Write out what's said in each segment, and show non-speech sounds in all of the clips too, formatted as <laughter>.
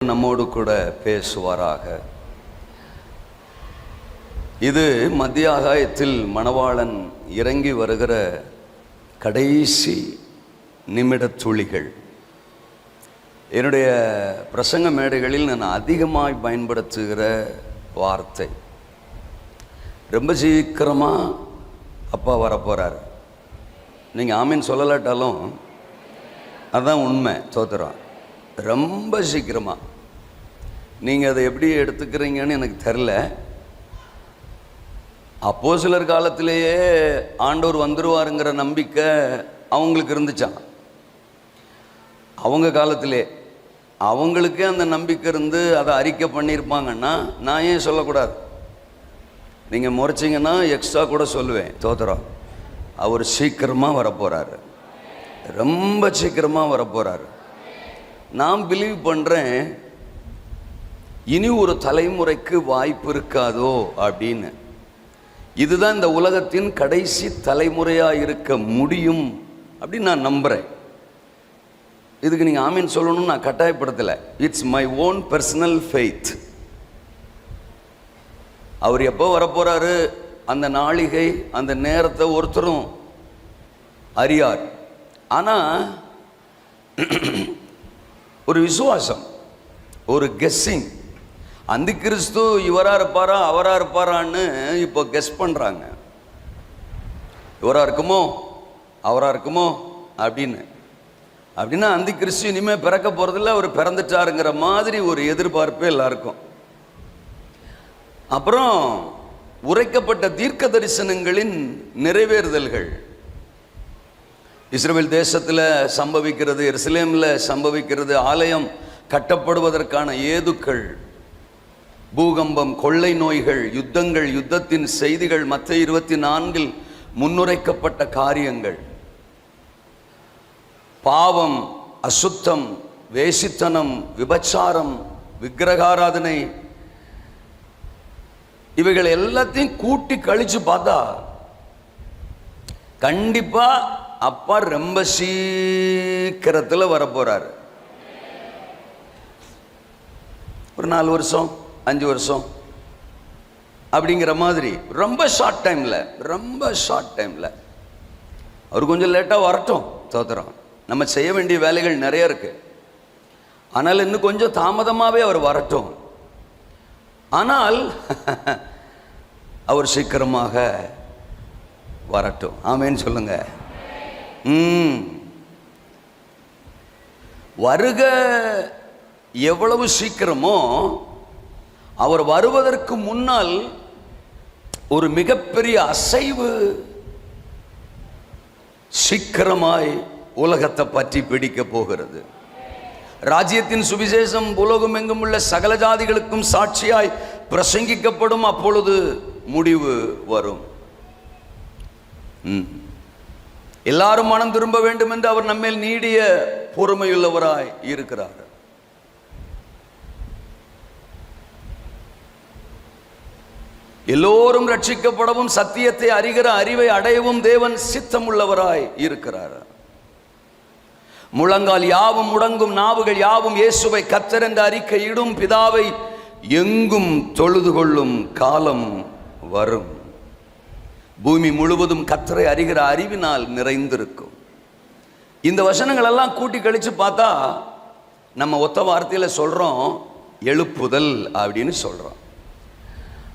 நம்மோடு கூட பேசுவாராக. இது மத்திய ஆகாயத்தில் மணவாளன் இறங்கி வருகிற கடைசி நிமிட துளிகள் என்னுடைய பிரசங்க மேடைகளில் நான் அதிகமாய் பயன்படுத்துகிற வார்த்தை. ரொம்ப சீக்கிரமாக அப்பா வரப்போகிறார் நீங்கள் ஆமீன் சொல்லலாட்டாலும் அதுதான் உண்மை தோத்துறோம் ரொம்ப சீக்கிரமாக நீங்கள் அதை எப்படி எடுத்துக்கிறீங்கன்னு எனக்கு தெரில. அப்போ சிலர் காலத்திலேயே ஆண்டவர் வந்துடுவாருங்கிற நம்பிக்கை அவங்களுக்கு இருந்துச்சான் அவங்க காலத்திலே அவங்களுக்கே அந்த நம்பிக்கை இருந்து அதை அறிக்கை பண்ணியிருப்பாங்கன்னா நான் ஏன் சொல்லக்கூடாது? நீங்கள் முறைச்சிங்கன்னா எக்ஸ்ட்ரா கூட சொல்லுவேன். தோத்துறோம் அவர் சீக்கிரமாக வரப்போகிறாரு ரொம்ப சீக்கிரமாக வரப்போகிறாரு நான் பிலீவ் பண்ணுறேன் இனி ஒரு தலைமுறைக்கு வாய்ப்பு இருக்காதோ அப்படின்னு. இதுதான் இந்த உலகத்தின் கடைசி தலைமுறையாக இருக்க முடியும் அப்படின்னு நான் நம்புகிறேன் இதுக்கு நீங்கள் ஆமீன் சொல்லணும்னு நான் கட்டாயப்படுத்தலை. It's my own personal faith அவர் எப்போ வரப்போகிறாரு அந்த நாளிகை அந்த நேரத்தை ஒருத்தரும் அறியார். ஆனால் ஒரு விசுவாசம் ஒரு கெஸ்ஸிங் அந்த கிறிஸ்து இவராக இருப்பாரா அவராக இருப்பாரான்னு இப்போ கெஸ் பண்ணுறாங்க இவராக இருக்குமோ அவராக இருக்குமோ அப்படின்னு. அப்படின்னா அந்த கிறிஸ்து இனிமேல் பிறக்க போகிறதில்ல அவர் பிறந்துட்டாருங்கிற மாதிரி ஒரு எதிர்பார்ப்பு எல்லாருக்கும். அப்புறம் உரைக்கப்பட்ட தீர்க்க தரிசனங்களின் நிறைவேறுதல்கள். இஸ்ரேல் தேசத்தில் சம்பவிக்கிறது எருசலேமில் சம்பவிக்கிறது ஆலயம் கட்டப்படுவதற்கான ஏதுக்கள் பூகம்பம் கொள்ளை நோய்கள் யுத்தங்கள் யுத்தத்தின் செய்திகள் மற்ற இருபத்தி நான்கில் முன்னுரைக்கப்பட்ட காரியங்கள். பாவம் அசுத்தம் வேசித்தனம் விபச்சாரம் விக்கிரகாராதனை இவைகள் எல்லாத்தையும் கூட்டி கழிச்சு பார்த்தா கண்டிப்பா அப்பா ரொம்ப சீக்கிரத்தில் வரப்போகிறார் ஒரு நாலு வருஷம் அஞ்சு வருஷம். அப்படிங்கிற மாதிரி ரொம்ப ஷார்ட் டைமில் ரொம்ப ஷார்ட் டைமில் அவர் கொஞ்சம் லேட்டாக வரட்டும் தோத்துறோம் நம்ம செய்ய வேண்டிய வேலைகள் நிறைய இருக்குது ஆனால் இன்னும் கொஞ்சம் தாமதமாகவே அவர் வரட்டும். ஆனால் <laughs> அவர் சீக்கிரமாக வரட்டும். ஆமேன்னு சொல்லுங்கள் வருக எவ்வளவு சீக்கிரமோ அவர் வருவதற்கு முன்னால் ஒரு மிகப்பெரிய அசைவு சீக்கிரமாய் உலகத்தை பற்றி பிடிக்க போகிறது. ராஜ்யத்தின் சுவிசேஷம் உலகம் எங்கும் உள்ள சகல ஜாதிகளுக்கும் சாட்சியாய் பிரசங்கிக்கப்படும் அப்பொழுது முடிவு வரும். ம். எல்லாரும் மனம் திரும்ப வேண்டும் என்று அவர் நம்மேல் நீடிய பொறுமையுள்ளவராய் இருக்கிறார். எல்லோரும் ரட்சிக்கப்படவும் சத்தியத்தை அறிகிற அறிவை அடையவும் தேவன் சித்தம் உள்ளவராய் இருக்கிறார். முழங்கால் யாவும் முடங்கும் நாவுகள் யாவும் இயேசுவை கத்தர் என்ற அறிக்கையிடும் பிதாவை எங்கும் தொழுது கொள்ளும் காலம் வரும். பூமி முழுவதும் கத்தரை அறிகிற அறிவினால் நிறைந்திருக்கும். இந்த வசனங்கள் எல்லாம் கூட்டி கழிச்சு பார்த்தா நம்ம ஒத்த வார்த்தையில் சொல்றோம் எழுப்புதல் அப்படின்னு சொல்றோம்.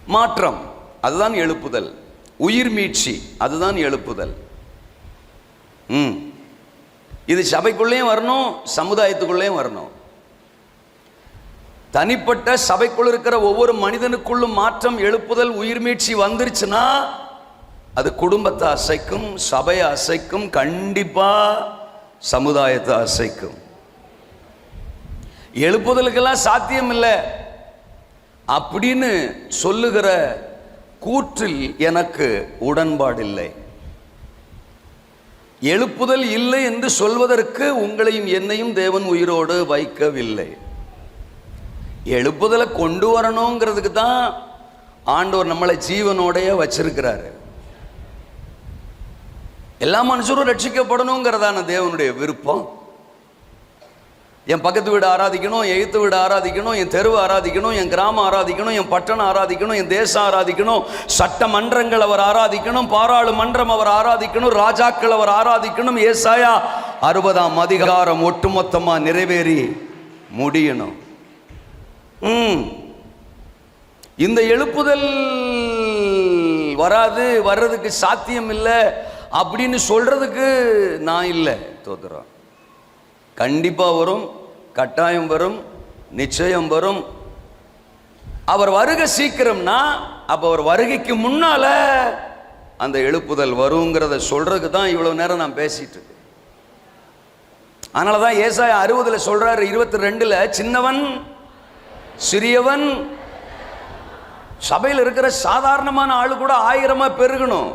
மாற்றம் அதுதான் எழுப்புதல். உயிர் மீட்சி அதுதான் எழுப்புதல். ம். இது சபைக்குள்ளேயும் வரணும் சமுதாயத்துக்குள்ளேயும் வரணும். தனிப்பட்ட சபைக்குள் இருக்கிற ஒவ்வொரு மனிதனுக்குள்ளும் மாற்றம் எழுப்புதல் உயிர் மீட்சி வந்துருச்சுன்னா அது குடும்பத்தை அசைக்கும் சபையை அசைக்கும் கண்டிப்பா சமுதாயத்தை அசைக்கும். எழுப்புதலுக்கெல்லாம் சாத்தியம் இல்லை அப்படின்னு சொல்லுகிற கூற்றில் எனக்கு உடன்பாடில்லை. எழுப்புதல் இல்லை என்று சொல்வதற்கு உங்களையும் என்னையும் தேவன் உயிரோடு வைக்கவில்லை. எழுப்புதலை கொண்டு வரணுங்கிறதுக்கு தான் ஆண்டவர் நம்மளை ஜீவனோடைய வச்சிருக்கிறாரு. எல்லா மனுஷரும் ரட்சிக்கப்படணுங்கிறதான தேவனுடைய விருப்பம்? என் பக்கத்து வீடு ஆராதிக்கணும் என் எய்த்து வீடு ஆராதிக்கணும் என் தெருவு ஆராதிக்கணும் என் கிராமம் ஆராதிக்கணும் என் பட்டணம் ஆராதிக்கணும் என் தேசம் ஆராதிக்கணும் சட்டமன்றங்கள் அவர் ஆராதிக்கணும் பாராளுமன்றம் அவர் ஆராதிக்கணும் ராஜாக்கள் அவர் ஆராதிக்கணும் ஏசாயா அறுபதாம் அதிகாரம் ஒட்டுமொத்தமாக நிறைவேறி முடியணும். ம் இந்த எழுப்புதல் வராது வர்றதுக்கு சாத்தியம் இல்லை அப்படின்னு சொல்கிறதுக்கு நான் இல்லை தோத்துறோம். கண்டிப்பாக வரும் கட்டாயம் வரும் நிச்சயம் வரும். அவர் வருகை சீக்கிரம்னா அப்போ அவர் வருகைக்கு முன்னால் அந்த எழுப்புதல் வருங்கிறத சொல்கிறதுக்கு தான் இவ்வளோ நேரம் நான் பேசிட்டு இருக்கேன். அதனால தான் ஏசாய அறுபதில் சொல்கிறாரு இருபத்தி ரெண்டில் சின்னவன் சிறியவன். சபையில் இருக்கிற சாதாரணமான ஆள் கூட ஆயிரமாக பெருகணும்.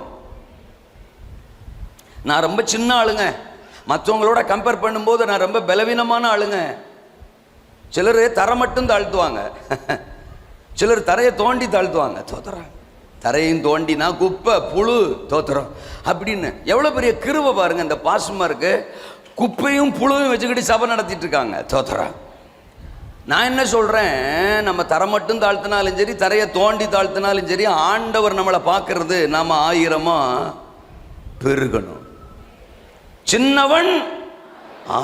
நான் ரொம்ப சின்ன ஆளுங்க. மற்றவங்களோட கம்பேர் பண்ணும்போது நான் ரொம்ப பலவீனமான ஆளுங்க. சிலர் தரை மட்டும் தாழ்த்துவாங்க. <laughs> சிலர் தரையை தோண்டி தாழ்த்துவாங்க. தோத்துறாங்க தரையும் தோண்டினா குப்பை புழு தோத்துறோம். அப்படின்னு எவ்வளோ பெரிய கிருவை பாருங்க இந்த பாசமாக குப்பையும் புழுவையும் வச்சுக்கிட்டு சபை நடத்திட்டு இருக்காங்க தோத்துறோம் நான் என்ன சொல்கிறேன் நம்ம தரை மட்டும் தாழ்த்தினாலும் சரி தரையை தோண்டி தாழ்த்தினாலும் சரி ஆண்டவர் நம்மளை பார்க்கறது நாம் ஆயிரமாக பெருகணும். சின்னவன்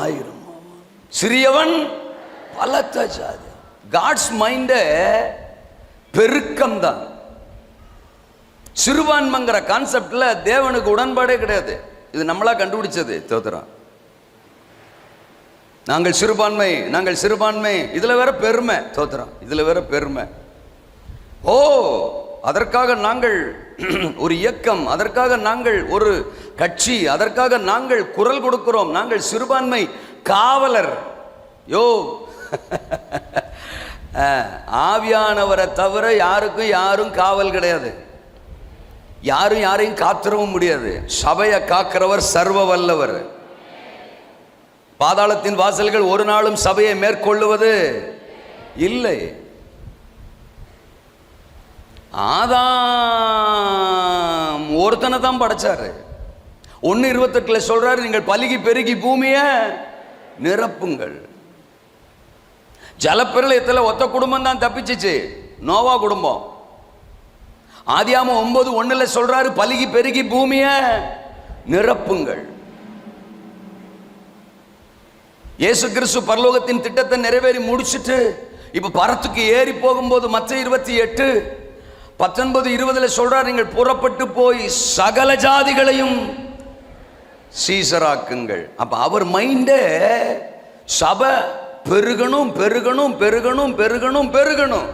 ஆயிரம் சிறியவன் பலத்த ஜாதி காட்ஸ் மைண்ட பெருக்கம் தான் சிறுபான்மைங்கிற கான்செப்ட்ல தேவனுக்கு உடன்பாடே கிடையாது. இது நம்மளா கண்டுபிடிச்சது தோத்திரம் நாங்கள் சிறுபான்மை நாங்கள் சிறுபான்மை. இதுல வேற பெருமை தோத்திரம் இதுல வேற பெருமை. ஓ அதற்காக நாங்கள் <clears throat> ஒரு இயக்கம் அதற்காக நாங்கள் ஒரு கட்சி அதற்காக நாங்கள் குரல் கொடுக்கிறோம். நாங்கள் சிறுபான்மை காவலர். யோ. <laughs> ஆவியானவரை தவிர யாருக்கும் யாரும் காவல் கிடையாது. யாரும் யாரையும் காத்திரவும் முடியாது. சபையை காக்கிறவர் சர்வ வல்லவர். பாதாளத்தின் வாசல்கள் ஒரு நாளும் சபையை மேற்கொள்ளுவது இல்லை. ஆதாம். ஒருத்தனை தான் படைச்சாரு. ஒன்று இருபத்தெட்டில் சொல்கிறாரு நீங்கள் பலுகி பெருகி பூமியை நிரப்புங்கள். ஜலப்பிரளயத்தில் ஒத்த குடும்பம் தான் தப்பிச்சிச்சு. நோவா குடும்பம். ஆதியாம ஒன்பது ஒன்றில் சொல்கிறாரு பலுகி பெருகி பூமியை நிரப்புங்கள். இயேசு கிறிஸ்து பரலோகத்தின் திட்டத்தை நிறைவேறி முடிச்சுட்டு இப்போ பரத்துக்கு ஏறி போகும்போது மற்ற இருபத்தி எட்டு பத்தொன்பது இருபதுல சொல்றார் நீங்கள் புறப்பட்டு போய் சகல ஜாதிகளையும் சீசராக்குங்கள். அப்ப அவர் மைண்டே சபை பெருகணும் பெருகணும் பெருகணும் பெருகணும் பெருகணும்.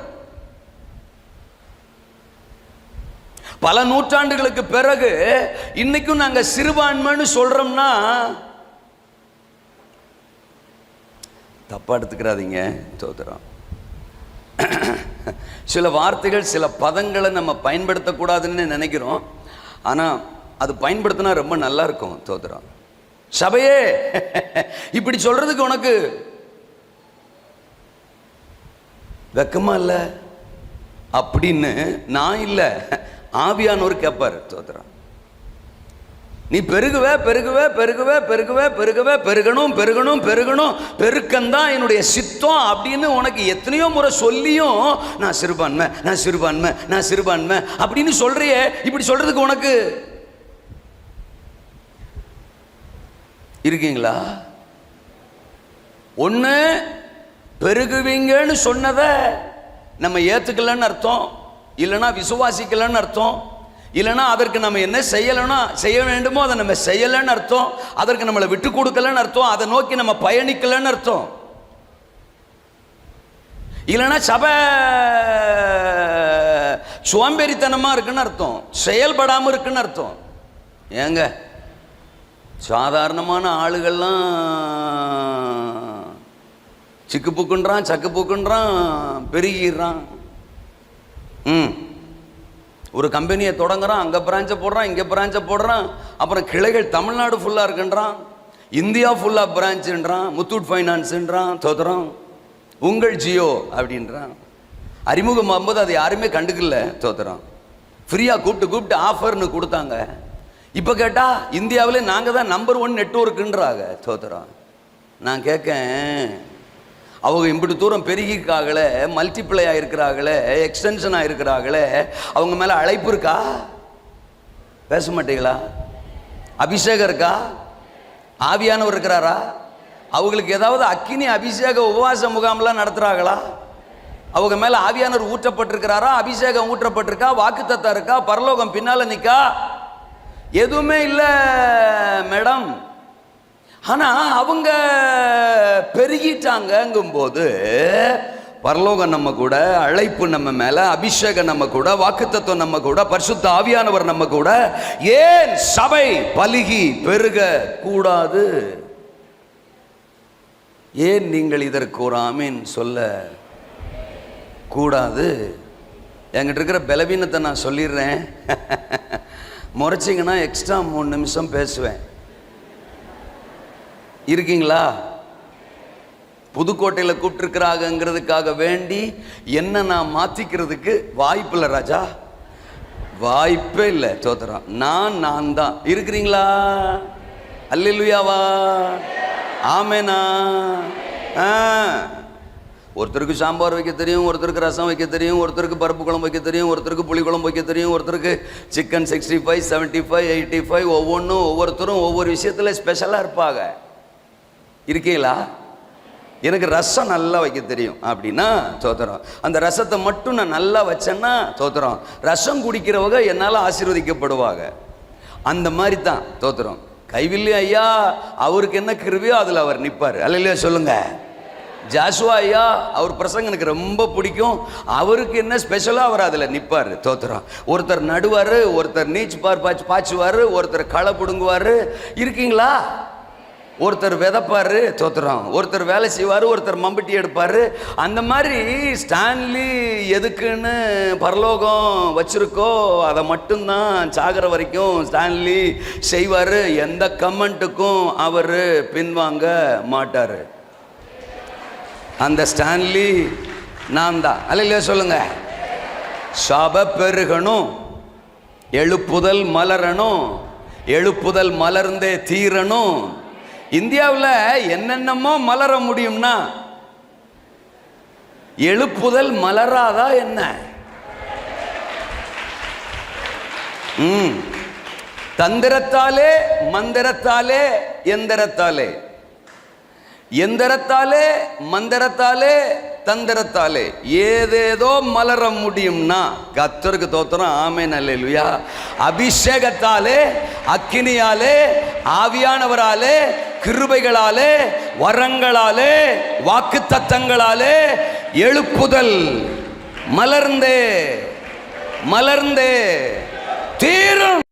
பல நூற்றாண்டுகளுக்கு பிறகு இன்னைக்கும் நாங்க சிறுபான்மைன்னு சொல்றோம்னா தப்பா எடுத்துக்கிறாதீங்க தோத்துறோம் சில வார்த்தைகள் சில பதங்களை நம்ம பயன்படுத்தக்கூடாதுன்னு நினைக்கிறோம். ஆனால் அது பயன்படுத்தினா ரொம்ப நல்லா இருக்கும் தோத்துறோம் சபையே இப்படி சொல்றதுக்கு உனக்கு வெக்கமா இல்லை? அப்படின்னு நான் இல்லை. ஆவியானவர் கேட்பார் தோத்துறோம் நீ பெருகுவ பெருகுவ பெருகுவ பெருகுவ பெருகுவ பெருகணும் பெருகணும் பெருகணும். பெருக்கம்தான் என்னுடைய சித்தம் அப்படின்னு உனக்கு எத்தனையோ முறை சொல்லியும் நான் சிறுபான்மை நான் சிறுபான்மை நான் சிறுபான்மை அப்படின்னு சொல்றியே. இப்படி சொல்றதுக்கு உனக்கு இருக்கீங்களா? ஒன்று பெருகுவீங்கன்னு சொன்னதை நம்ம ஏற்றுக்கலன்னு அர்த்தம் இல்லைன்னா விசுவாசிக்கலன்னு அர்த்தம் இல்லைன்னா அதற்கு நம்ம என்ன செய்யலைன்னா செய்ய வேண்டுமோ அதை நம்ம செய்யலைன்னு அர்த்தம். அதற்கு நம்மளை விட்டு கொடுக்கலன்னு அர்த்தம். அதை நோக்கி நம்ம பயணிக்கலன்னு அர்த்தம். இல்லைன்னா சபை சோம்பேறித்தனமாக இருக்குன்னு அர்த்தம். செயல்படாமல் இருக்குன்னு அர்த்தம். ஏங்க சாதாரணமான ஆளுகள்லாம் சிக்கு புக்குன்றான் சக்கு பூக்குன்றான் பெருகிடுறான். ஒரு கம்பெனியை தொடங்குறான் அங்கே பிரான்ச்சை போடுறான் இங்கே பிரான்ச்சை போடுறான் அப்புறம் கிளைகள் தமிழ்நாடு ஃபுல்லாக இருக்குன்றான் இந்தியா ஃபுல்லாக பிரான்ச்சுன்றான் முத்தூட் ஃபைனான்ஸுன்றான் தோத்துறான் உங்கள் ஜியோ அப்படின்றான். அறிமுகமாகும்போது அதை யாருமே கண்டுக்கல தோத்துறான் ஃப்ரீயாக கூப்பிட்டு கூப்பிட்டு ஆஃபர்னு கொடுத்தாங்க. இப்போ கேட்டால் இந்தியாவிலே நாங்கள் தான் நம்பர் ஒன் நெட்ஒர்க்குன்றாங்க தோத்துறோம். நான் கேட்கேன் அவங்க இப்படி தூரம் பெருகிருக்காங்களே மல்டிப்ளை ஆயிருக்கிறாங்களே எக்ஸ்டென்ஷன் ஆயிருக்கிறாங்களே அவங்க மேலே அழைப்பு இருக்கா? பேச மாட்டீங்களா? அபிஷேகம் இருக்கா? ஆவியானவர் இருக்கிறாரா? அவங்களுக்கு ஏதாவது அக்கினி அபிஷேக உபவாச முகாம்லாம் நடத்துகிறாங்களா அவங்க மேலே ஆவியானவர் ஊற்றப்பட்டிருக்கிறாரா? அபிஷேகம் ஊற்றப்பட்டிருக்கா? வாக்குத்தத்தம் இருக்கா? பரலோகம் பின்னால் நிற்கா எதுவுமே இல்லை மேடம். ஆனால் அவங்க பெருகிட்டாங்கங்கும்போது பரலோகம் நம்ம கூட அழைப்பு நம்ம மேல அபிஷேகம் நம்ம கூட வாக்குத்தத்துவம் நம்ம கூட பரிசுத்த ஆவியானவர் நம்ம கூட ஏன் சபை பலுகி பெருக கூடாது? ஏன் நீங்கள் இதற்கு ஒரு ஆமீன் சொல்ல கூடாது? என்கிட்ட இருக்கிற பலவீனத்தை நான் சொல்லிடுறேன். <laughs> முறைச்சிங்கன்னா எக்ஸ்ட்ரா மூணு நிமிஷம் பேசுவேன். இருக்கீங்களா? புதுக்கோட்டையில் கூப்பிட்டுருக்கிறாங்கிறதுக்காக வேண்டி என்ன நான் மாற்றிக்கிறதுக்கு வாய்ப்பு இல்லை ராஜா. வாய்ப்பே இல்லை சோதரம் நான் நான் தான். இருக்கிறீங்களா? அல்லிலுயாவா? ஆமேனா? ஆ. ஒருத்தருக்கு சாம்பார் வைக்க தெரியும் ஒருத்தருக்கு ரசம் வைக்க தெரியும் ஒருத்தருக்கு பருப்பு குழம்பு வைக்க தெரியும் ஒருத்தருக்கு புளி குழம்பு வைக்க தெரியும் ஒருத்தருக்கு chicken sixty five seventy five eighty five ஒவ்வொன்றும் ஒவ்வொருத்தரும் ஒவ்வொரு விஷயத்தில் ஸ்பெஷலாக இருப்பாங்க. இருக்கீங்களா? எனக்கு ரசம் நல்லா வைக்க தெரியும். அப்படின்னா சோத்திரம் அந்த ரசத்தை மட்டும் நான் நல்லா வச்சேன்னா சோத்திரம் ரசம் குடிக்கிறவங்க என்னால் ஆசீர்வதிக்கப்படுவாங்க. அந்த மாதிரி தான் தோத்திரம் கைவில்லி ஐயா அவருக்கு என்ன கிருவியோ அதில் அவர் நிற்பார் அல்லையா சொல்லுங்க. ஜாசுவா ஐயா அவர் பிரசங்க எனக்கு ரொம்ப பிடிக்கும். அவருக்கு என்ன ஸ்பெஷலாக அவர் அதில் நிற்பார் தோத்திரம் ஒருத்தர் நடுவார் ஒருத்தர் நீச்சு பார் பாய்ச்சி பாய்ச்சுவார் ஒருத்தர் களை பிடுங்குவார். இருக்கீங்களா? ஒருத்தர் விதைப்பார் தோத்துறோம் ஒருத்தர் வேலை செய்வார் ஒருத்தர் மம்பட்டி எடுப்பார். அந்த மாதிரி ஸ்டான்லி எதுக்குன்னு பரலோகம் வச்சிருக்கோ அதை மட்டும்தான் சாகிற வரைக்கும் ஸ்டான்லி செய்வார். எந்த கமெண்ட்டுக்கும் அவர் பின்வாங்க மாட்டார். அந்த ஸ்டான்லி நான் தான் அல்லையா சொல்லுங்க. சப பெருகணும் எழுப்புதல் மலரணும் எழுப்புதல் மலர்ந்தே தீரணும். இந்தியாவில் என்னென்னமோ மலர முடியும்னா எழுப்புதல் மலராதா என்ன? ம். தந்திரத்தாலே மந்திரத்தாலே எந்திரத்தாலே. எந்திரத்தாலே மந்திரத்தாலே தந்திரத்தாலே. ஏதேதோ மலர முடியும்னா கத்தருக்கு தோத்திரம் ஆமே நல்ல அபிஷேகத்தாலே அக்கினியாலே ஆவியானவராலே கிருபைகளாலே வரங்களாலே வாக்கு தத்தங்களாலே எழுப்புதல் மலர்ந்தே மலர்ந்தே தீரும்.